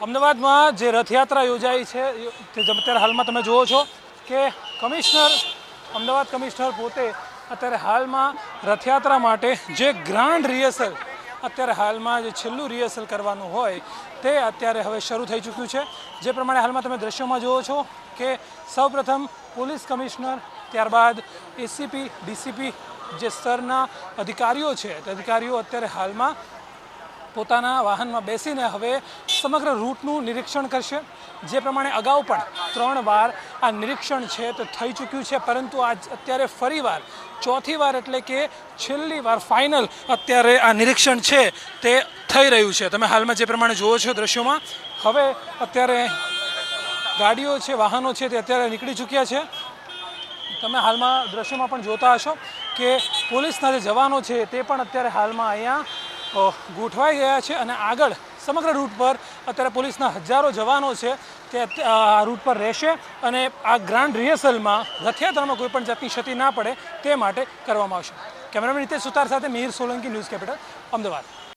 અમદાવાદમાં જે રથયાત્રા યોજાઈ છે તે અત્યારે હાલમાં તમે જુઓ છો કે કમિશનર, અમદાવાદ કમિશનર પોતે અત્યારે હાલમાં રથયાત્રા માટે જે ગ્રાન્ડ રિહર્સલ અત્યારે હાલમાં જે છેલ્લું રિહર્સલ કરવાનું હોય, તે અત્યારે હવે શરૂ થઈ ચૂક્યું છે. જે પ્રમાણે હાલમાં તમે દ્રશ્યોમાં જુઓ છો કે સૌપ્રથમ પોલીસ કમિશનર, ત્યારબાદ એસીપી, ડીસીપી જે સ્તરના અધિકારીઓ છે, તે અધિકારીઓ અત્યારે હાલમાં પોતાના વાહનમાં બેસીને હવે સમગ્ર રૂટનું નિરીક્ષણ કરશે. જે પ્રમાણે અગાઉ પણ ત્રણ વાર આ નિરીક્ષણ છે તે થઈ ચૂક્યું છે, પરંતુ આજ અત્યારે ફરીવાર ચોથી વાર એટલે કે છેલ્લી વાર ફાઇનલ અત્યારે આ નિરીક્ષણ છે તે થઈ રહ્યું છે. તમે હાલમાં જે પ્રમાણે જુઓ છો દ્રશ્યોમાં, હવે અત્યારે ગાડીઓ છે, વાહનો છે તે અત્યારે નીકળી ચૂક્યા છે. તમે હાલમાં દ્રશ્યોમાં પણ જોતા હશો કે પોલીસના જે જવાનો છે તે પણ અત્યારે હાલમાં અહીંયા ગોઠવાઈ ગયા છે અને આગળ સમગ્ર રૂટ પર અત્યારે પોલીસના હજારો જવાનો છે તે આ રૂટ પર રહેશે અને આ ગ્રાન્ડ રિહર્સલમાં રથયાત્રામાં કોઈ પણ જાતની ક્ષતિ ના પડે તે માટે કરવામાં આવશે. કેમેરામેન નિતેશ સુતાર સાથે મિહિર સોલંકી ન્યૂઝ કેપિટલ, અમદાવાદ.